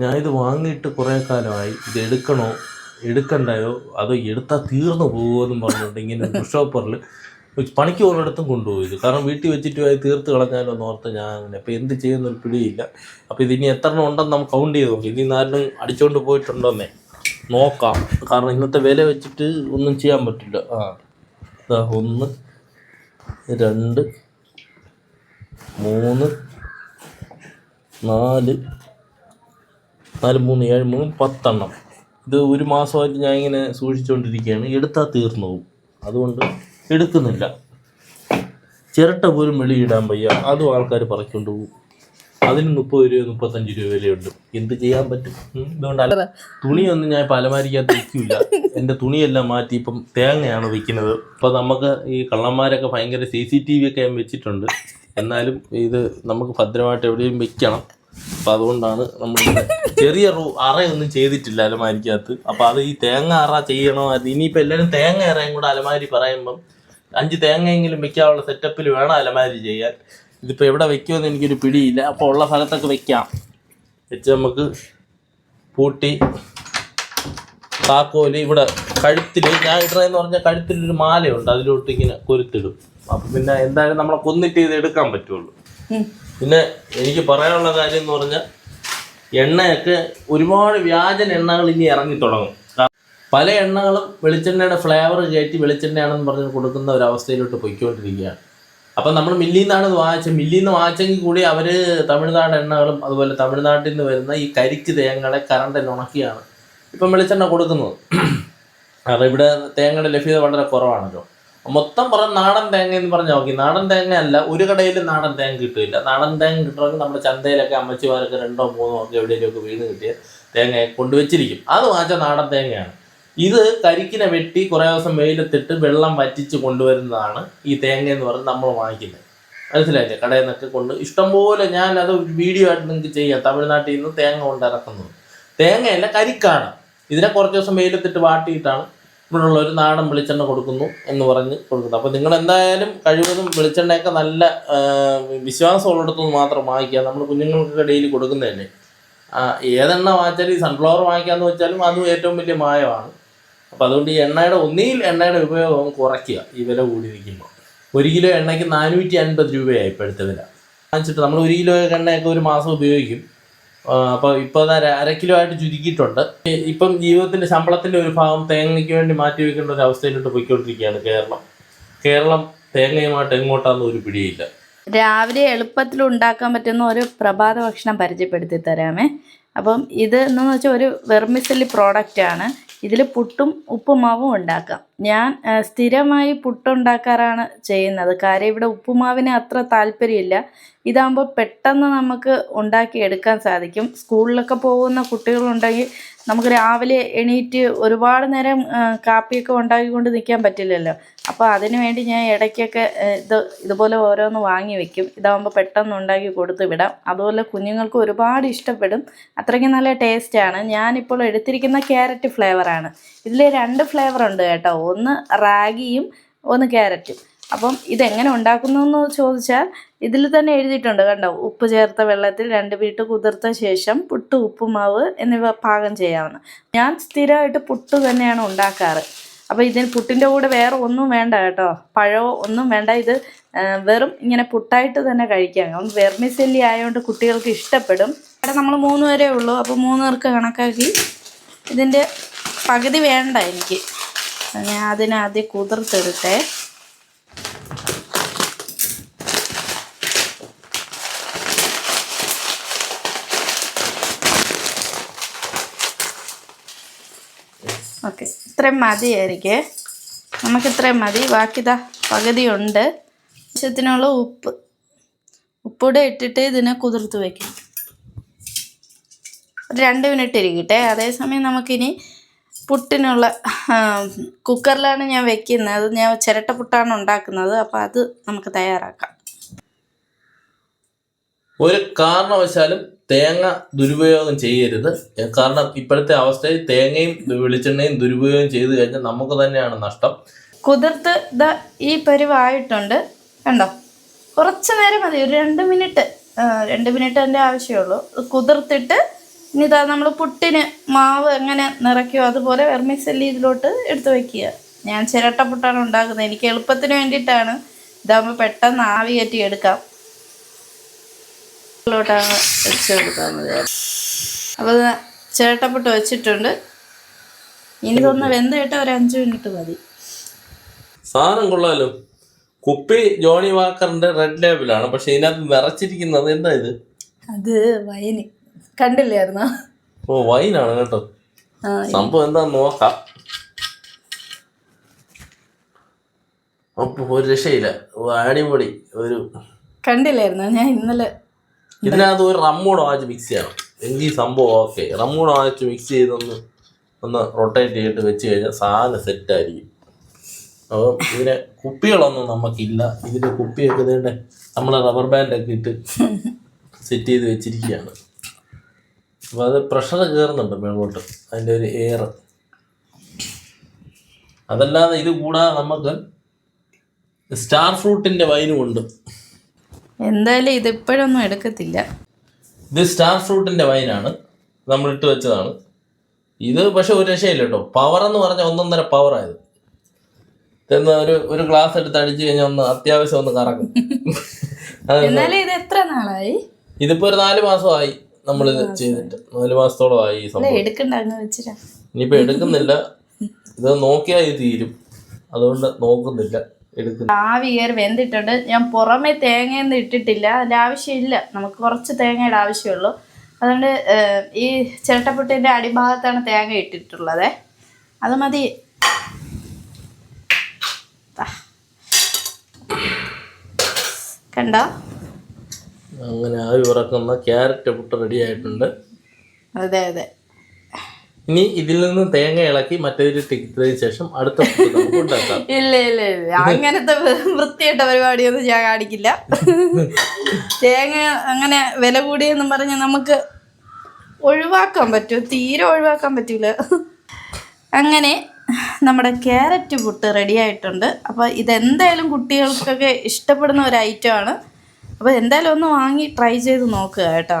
ഞാൻ ഇത് വാങ്ങിയിട്ട് കുറേ കാലമായി. ഇത് എടുക്കണോ? എടുക്കണ്ടായോ? അതോ എടുത്താൽ തീർന്നു പോകുമോ എന്നും പറഞ്ഞുകൊണ്ട് ഇങ്ങനെ ഷോപ്പറിൽ പണിക്ക് ഓരോടത്തും കൊണ്ടുപോയി കാരണം വീട്ടിൽ വെച്ചിട്ട് ആയി തീർത്ത് കളഞ്ഞാലോ എന്ന് ഓർത്ത് ഞാൻ അങ്ങനെ. അപ്പോൾ എന്ത് ചെയ്യുന്നൊരു പിടിയില്ല. അപ്പോൾ ഇതിനി എത്ര ഉണ്ടെന്ന് നമുക്ക് കൗണ്ട് ചെയ്ത് നോക്കാം. ഇനി ആരും അടിച്ചുകൊണ്ട് പോയിട്ടുണ്ടോന്നേ? നോക്കാം. കാരണം ഇന്നത്തെ വില വെച്ചിട്ട് ഒന്നും ചെയ്യാൻ പറ്റില്ല. ആ. ഇതാ ഒന്ന് രണ്ട് മൂന്ന് നാല് നാല് മൂന്ന് ഏഴ് മൂന്ന് പത്തെണ്ണം. ഇത് ഒരു മാസമായിട്ട് ഞാൻ ഇങ്ങനെ സൂക്ഷിച്ചുകൊണ്ടിരിക്കുകയാണ്. എടുത്താൽ തീർന്നു പോകും അതുകൊണ്ട് എടുക്കുന്നില്ല. ചിരട്ട പോലും വെളിയിടാൻ വയ്യ. അതും ആൾക്കാർ പറിക്കൊണ്ട് പോകും അതിന് മുപ്പത് രൂപ മുപ്പത്തഞ്ച് രൂപ വിലയുണ്ട്. എന്ത് ചെയ്യാൻ പറ്റും? ഉം, ഇതുകൊണ്ട് അല തുണിയൊന്നും ഞാൻ പലമാരിക്കാത്ത വയ്ക്കില്ല എന്റെ തുണിയെല്ലാം മാറ്റി ഇപ്പം തേങ്ങയാണ് വയ്ക്കുന്നത് ഇപ്പം നമുക്ക് ഈ കള്ളന്മാരൊക്കെ ഭയങ്കര സി സി ടി വി ഒക്കെ ഞാൻ വെച്ചിട്ടുണ്ട്. എന്നാലും ഇത് നമുക്ക് ഭദ്രമായിട്ട് എവിടെയും വെക്കണം. അപ്പം അതുകൊണ്ടാണ് നമ്മൾ ചെറിയ റൂ അറയൊന്നും ചെയ്തിട്ടില്ല അലമാരിക്കകത്ത്. അപ്പം അത് ഈ തേങ്ങ അറ ചെയ്യണോ? അത് ഇനിയിപ്പോൾ എല്ലാവരും തേങ്ങ അറയും കൂടെ അലമാരി പറയുമ്പം അഞ്ച് തേങ്ങയെങ്കിലും വെക്കാനുള്ള സെറ്റപ്പിൽ വേണം അലമാരി ചെയ്യാൻ. ഇതിപ്പോൾ എവിടെ വെക്കുമെന്ന് എനിക്കൊരു പിടിയില്ല. അപ്പോൾ ഉള്ള സ്ഥലത്തൊക്കെ വെക്കാം. വെച്ച് നമുക്ക് പൂട്ടി താക്കോൽ ഇവിടെ കഴുത്തിൽ ഞാൻ ഇടുന്നതെന്ന് പറഞ്ഞാൽ കഴുത്തിലൊരു മാലയുണ്ട്. അതിലോട്ട് ഇങ്ങനെ കൊരുത്തിടും. അപ്പം പിന്നെ എന്തായാലും നമ്മളെ കൊന്നിട്ട് ഇത് എടുക്കാൻ പറ്റുള്ളൂ. പിന്നെ എനിക്ക് പറയാനുള്ള കാര്യം എന്ന് പറഞ്ഞാൽ എണ്ണയൊക്കെ ഒരുപാട് വ്യാജൻ എണ്ണകൾ ഇനി ഇറങ്ങി തുടങ്ങും. പല എണ്ണകളും വെളിച്ചെണ്ണയുടെ ഫ്ലേവർ കയറ്റി വെളിച്ചെണ്ണയാണെന്ന് പറഞ്ഞ് കൊടുക്കുന്ന ഒരു അവസ്ഥയിലോട്ട് പൊയ്ക്കൊണ്ടിരിക്കുകയാണ്. അപ്പം നമ്മൾ മില്ലിൽ നിന്നാണ് വാങ്ങിച്ചത്. മില്ലിൽ നിന്ന് വാങ്ങിച്ചെങ്കിൽ കൂടി അവർ തമിഴ്നാട് എണ്ണകളും അതുപോലെ തമിഴ്നാട്ടിൽ നിന്ന് വരുന്ന ഈ കരിക്ക് തേങ്ങകളെ കറണ്ടിൽ ഉണക്കിയാണ് ഇപ്പം വെളിച്ചെണ്ണ കൊടുക്കുന്നത്. കാരണം ഇവിടെ തേങ്ങയുടെ ലഭ്യത വളരെ കുറവാണല്ലോ. മൊത്തം പറഞ്ഞ നാടൻ തേങ്ങ എന്ന് പറഞ്ഞാൽ നോക്കി നാടൻ തേങ്ങ അല്ല ഒരു കടയിലും നാടൻ തേങ്ങ കിട്ടില്ല. നാടൻ തേങ്ങ കിട്ടണമെങ്കിൽ നമ്മുടെ ചന്തയിലൊക്കെ അമ്മച്ചിമാരൊക്കെ രണ്ടോ മൂന്നോ ഒക്കെ എവിടെയെങ്കിലുമൊക്കെ വീണ് കിട്ടിയ തേങ്ങ കൊണ്ടുവച്ചിരിക്കും. അത് വാങ്ങിച്ച നാടൻ തേങ്ങയാണ്. ഇത് കരിക്കിനെ വെട്ടി കുറേ ദിവസം വെയിലത്തിട്ട് വെള്ളം വറ്റിച്ച് കൊണ്ടുവരുന്നതാണ് ഈ തേങ്ങ എന്ന് പറഞ്ഞ് നമ്മൾ വാങ്ങിക്കുന്നത്. മനസ്സിലായില്ലേ? കടയിൽ നിന്നൊക്കെ കൊണ്ട് ഇഷ്ടംപോലെ ഞാൻ അത് വീഡിയോ ആയിട്ട് നിങ്ങൾക്ക് ചെയ്യാം. തമിഴ്നാട്ടിൽ നിന്ന് തേങ്ങ കൊണ്ടിറക്കുന്നത് തേങ്ങയല്ല കരിക്കാണ്. ഇതിനെ കുറച്ച് ദിവസം വെയിലത്തിട്ട് വാട്ടിയിട്ടാണ് ഇവിടെയുള്ള ഒരു നാടൻ വെളിച്ചെണ്ണ കൊടുക്കുന്നു എന്ന് പറഞ്ഞ് കൊടുക്കുന്നു. അപ്പോൾ നിങ്ങൾ എന്തായാലും കഴിവതും വെളിച്ചെണ്ണയൊക്കെ നല്ല വിശ്വാസമുള്ളിടത്തുനിന്ന് വിശ്വാസമുള്ളിടത്തു നിന്ന് മാത്രം വാങ്ങിക്കുക. നമ്മൾ കുഞ്ഞുങ്ങൾക്കൊക്കെ ഡെയിലി കൊടുക്കുന്നതല്ലേ? ഏതെണ്ണ വാങ്ങിച്ചാലും ഈ സൺഫ്ലവർ വാങ്ങിക്കാന്ന് വെച്ചാലും അതും ഏറ്റവും വലിയ മായമാണ്. അപ്പോൾ അതുകൊണ്ട് ഈ എണ്ണയുടെ ഒന്നിയിൽ എണ്ണയുടെ ഉപയോഗം കുറയ്ക്കുക. ഈ വില കൂടി നിൽക്കുമ്പോൾ ഒരു കിലോ എണ്ണയ്ക്ക് നാനൂറ്റി അൻപത് രൂപയായി ഇപ്പോഴത്തെ വില. വാങ്ങിച്ചിട്ട് നമ്മൾ ഒരു കിലോ എണ്ണയൊക്കെ ഒരു മാസം ഉപയോഗിക്കും. അപ്പോൾ ഇപ്പോൾ അത് അര കിലോ ആയിട്ട് ചുരുക്കിയിട്ടുണ്ട്. ഇപ്പം ജീവിതത്തിന്റെ ശമ്പളത്തിന്റെ ഒരു ഭാഗം തേങ്ങയ്ക്ക് വേണ്ടി മാറ്റി വെക്കേണ്ട ഒരു അവസ്ഥയിലോട്ട് പോയിക്കൊണ്ടിരിക്കുകയാണ് കേരളം. കേരളം തേങ്ങയുമായിട്ട് എങ്ങോട്ടാന്ന് ഒരു പിടിയില്ല. രാവിലെ എളുപ്പത്തിൽ ഉണ്ടാക്കാൻ പറ്റുന്ന ഒരു പ്രഭാത ഭക്ഷണം പരിചയപ്പെടുത്തി തരാമേ. അപ്പം ഇത് എന്ന് വെച്ചാൽ ഒരു വെർമിസലി പ്രോഡക്റ്റ് ആണ്. ഇതിൽ പുട്ടും ഉപ്പുമാവും ഉണ്ടാക്കാം. ഞാൻ സ്ഥിരമായി പുട്ടുണ്ടാക്കാറാണ് ചെയ്യുന്നത്. കാര്യം ഇവിടെ ഉപ്പുമാവിന് അത്ര താല്പര്യമില്ല. ഇതാകുമ്പോൾ പെട്ടെന്ന് നമുക്ക് ഉണ്ടാക്കി എടുക്കാൻ സാധിക്കും. സ്കൂളിലൊക്കെ പോകുന്ന കുട്ടികളുണ്ടെങ്കിൽ നമുക്ക് രാവിലെ എണീറ്റ് ഒരുപാട് നേരം കാപ്പിയൊക്കെ ഉണ്ടാക്കിക്കൊണ്ട് നിൽക്കാൻ പറ്റില്ലല്ലോ. അപ്പോൾ അതിന് വേണ്ടി ഞാൻ ഇടയ്ക്കൊക്കെ ഇത് ഇതുപോലെ ഓരോന്ന് വാങ്ങി വെക്കും. ഇതാകുമ്പോൾ പെട്ടെന്ന് ഉണ്ടാക്കി കൊടുത്ത് വിടാം. അതുപോലെ കുഞ്ഞുങ്ങൾക്ക് ഒരുപാട് ഇഷ്ടപ്പെടും. അത്രയ്ക്ക് നല്ല ടേസ്റ്റാണ്. ഞാനിപ്പോൾ എടുത്തിരിക്കുന്ന ക്യാരറ്റ് ഫ്ലേവറാണ് ഇതിൽ രണ്ട് ഫ്ലേവർ ഉണ്ട് കേട്ടോ. ഒന്ന് റാഗിയും ഒന്ന് ക്യാരറ്റും. അപ്പം ഇതെങ്ങനെ ഉണ്ടാക്കുന്നു എന്ന് ചോദിച്ചാൽ ഇതിൽ തന്നെ എഴുതിയിട്ടുണ്ട് കണ്ടോ? ഉപ്പ് ചേർത്ത വെള്ളത്തിൽ രണ്ട് വീട്ട് കുതിർത്ത ശേഷം പുട്ട് ഉപ്പുമാവ് എന്നിവ പാകം ചെയ്യാവുന്ന ഞാൻ സ്ഥിരമായിട്ട് പുട്ട് തന്നെയാണ് ഉണ്ടാക്കാറ്. അപ്പോൾ ഇതിന് പുട്ടിന്റെ കൂടെ വേറെ ഒന്നും വേണ്ട കേട്ടോ. പഴമോ ഒന്നും വേണ്ട. ഇത് വെറും ഇങ്ങനെ പുട്ടായിട്ട് തന്നെ കഴിക്കാം. വെർമിസെല്ലി ആയതുകൊണ്ട് കുട്ടികൾക്ക് ഇഷ്ടപ്പെടും. ഇവിടെ നമ്മൾ മൂന്ന് പേരേ ഉള്ളൂ. അപ്പോൾ മൂന്ന് പേർക്ക് കണക്കാക്കി ഇതിന്റെ പകുതി വേണ്ട എനിക്ക്. ഞാൻ അതിനാദ്യം കുതിർത്തെടുത്തേ. ഓക്കെ. ഇത്രയും മതിയായിരിക്കേ. നമുക്ക് ഇത്രയും മതി. ബാക്കിതാ പകുതി ഉണ്ട്. ആവശ്യത്തിനുള്ള ഉപ്പ്. ഉപ്പൂടെ ഇട്ടിട്ട് ഇതിനെ കുതിർത്ത് വയ്ക്കും ഒരു രണ്ട് മിനിറ്റ് ഇരിക്കട്ടെ. അതേസമയം നമുക്കിനി പുട്ടിനുള്ള കുക്കറിലാണ് ഞാൻ വെക്കുന്നത്. ഞാൻ ചിരട്ട പുട്ടാണ് ഉണ്ടാക്കുന്നത്. അപ്പോൾ അത് നമുക്ക് തയ്യാറാക്കാം. ഒരു കാരണവശാലും തേങ്ങ ദുരുപയോഗം ചെയ്യരുത്. കാരണം ഇപ്പോഴത്തെ അവസ്ഥയിൽ തേങ്ങയും വെളിച്ചെണ്ണയും ദുരുപയോഗം ചെയ്തു കഴിഞ്ഞാൽ നമുക്ക് തന്നെയാണ് നഷ്ടം. കുതിർത്ത് ഇതാ ഈ പരിവായിട്ടുണ്ട് കണ്ടോ? കുറച്ച് നേരം മതി. ഒരു രണ്ട് മിനിറ്റ്. രണ്ട് മിനിറ്റ് തന്നെ ആവശ്യമുള്ളൂ. കുതിർത്തിട്ട് ഇനി ഇതാ നമ്മൾ പുട്ടിന് മാവ് എങ്ങനെ നിറയ്ക്കുമോ അതുപോലെ വെർമിസെല്ലി ഇതിലോട്ട് എടുത്തു വെക്കുക. ഞാൻ ചിരട്ടപ്പുട്ടാണ് ഉണ്ടാക്കുന്നത്. എനിക്ക് എളുപ്പത്തിന് വേണ്ടിയിട്ടാണ്. ഇതാകുമ്പോൾ പെട്ടെന്ന് ആവി കയറ്റി എടുക്കാം. ഇതിലോട്ടാണ് വെച്ച് കൊടുത്താൽ മതി. അപ്പോൾ അത് ചിരട്ടപ്പുട്ട് വെച്ചിട്ടുണ്ട്. ഇനി ഇതൊന്ന് വെന്ത് കിട്ടാൻ ഒരു അഞ്ച് മിനിറ്റ് മതി. സാധനം കൊള്ളാലോ. കുപ്പി ജോണി വാക്കറിന്റെ റെഡ് ലേബിളാണ് പക്ഷെ ഇതിനകത്ത് നിറച്ചിരിക്കുന്നത് എന്താ ഇത്? അത് വൈൻ കണ്ടില്ലായിരുന്നു? ഓ വൈനാണ് കേട്ടോ. സംഭവം എന്താന്ന് നോക്കാം. അപ്പൊ ഒരു രക്ഷയില്ല. അടിപൊളി. ഒരു കണ്ടില്ലായിരുന്നു? ഞാൻ ഇന്നലെ ഇതിനകത്ത് ഒരു റമ്മൂടെ വാച്ച് മിക്സ് ചെയ്യണം. എങ്കിൽ സംഭവം ഓക്കെ റമ്മൂടെ വാച്ച് മിക്സ് ചെയ്തൊന്ന് ഒന്ന് റൊട്ടേറ്റ് ചെയ്തിട്ട് വെച്ച് കഴിഞ്ഞാൽ സാധനം സെറ്റായിരിക്കും അപ്പം ഇതിന് കുപ്പികളൊന്നും നമുക്കില്ല ഇതിന് കുപ്പിയൊക്കെ ഇതേണ്ട നമ്മൾ റബ്ബർ ബാൻഡൊക്കെ ഇട്ട് സെറ്റ് ചെയ്ത് വെച്ചിരിക്കുകയാണ്. അപ്പോൾ അത് പ്രഷർ കയറുന്നുണ്ട് മേളോട്ട്. അതിന്റെ ഒരു എയർ അതല്ലാതെ ഇത് കൂടാതെ നമുക്ക് സ്റ്റാർ ഫ്രൂട്ടിന്റെ വൈനും ഉണ്ട്. എന്തായാലും ഇത് ഇപ്പോഴൊന്നും എടുക്കത്തില്ല. ഇത് സ്റ്റാർ ഫ്രൂട്ടിന്റെ വൈനാണ്. നമ്മൾ ഇട്ട് വെച്ചതാണ്. ഇത് പക്ഷെ ഒരു രക്ഷയില്ല കേട്ടോ. പവർ എന്ന് പറഞ്ഞ ഒന്നൊന്നര പവർ ആയത്. ഒരു ഒരു ഗ്ലാസ് എടുത്ത് അടിച്ചു കഴിഞ്ഞാൽ ഒന്ന് അത്യാവശ്യം ഒന്ന് കറക്കും. അത് എന്നാലും ഇത് എത്ര നാളായി? ഇതിപ്പോ ഒരു നാല് മാസമായി നമ്മളിത് ചെയ്തിട്ട്. നാല് മാസത്തോളം ആയി ഈ സംഭവം. ഇനിയിപ്പോ എടുക്കുന്നില്ല. ഇത് നോക്കിയാൽ ഇത് തീരും. അതുകൊണ്ട് നോക്കുന്നില്ല. ആവി കയറി വെന്തിട്ടുണ്ട്. ഞാൻ പുറമെ തേങ്ങയൊന്നും ഇട്ടിട്ടില്ല. അതിന്റെ ആവശ്യമില്ല. നമുക്ക് കുറച്ച് തേങ്ങയുടെ ആവശ്യമുള്ളൂ. അതുകൊണ്ട് ഈ ചിരട്ടപ്പുട്ടിന്റെ അടിഭാഗത്താണ് തേങ്ങ ഇട്ടിട്ടുള്ളത്. അത് മതി. കണ്ടോ? അങ്ങനെ ആവി ഉറക്കുന്ന ക്യാരറ്റ് പുട്ട് റെഡി ആയിട്ടുണ്ട്. അതെ അതെ. ഇനി ഇതിൽ നിന്ന് തേങ്ങ ഇളക്കി മറ്റൊരു ടിക്കറ്റിന് ശേഷം അടുത്ത ഇല്ല ഇല്ല ഇല്ല. അങ്ങനത്തെ വൃത്തിയായിട്ട പരിപാടിയൊന്നും ഞാൻ കാണിക്കില്ല. തേങ്ങ അങ്ങനെ വില കൂടിയെന്നും പറഞ്ഞ് നമുക്ക് ഒഴിവാക്കാൻ പറ്റും. തീരെ ഒഴിവാക്കാൻ പറ്റൂല. അങ്ങനെ നമ്മുടെ ക്യാരറ്റ് പുട്ട് റെഡി ആയിട്ടുണ്ട്. അപ്പോൾ ഇതെന്തായാലും കുട്ടികൾക്കൊക്കെ ഇഷ്ടപ്പെടുന്ന ഒരു ഐറ്റമാണ് അപ്പോൾ എന്തായാലും ഒന്ന് വാങ്ങി ട്രൈ ചെയ്ത് നോക്കുക കേട്ടോ.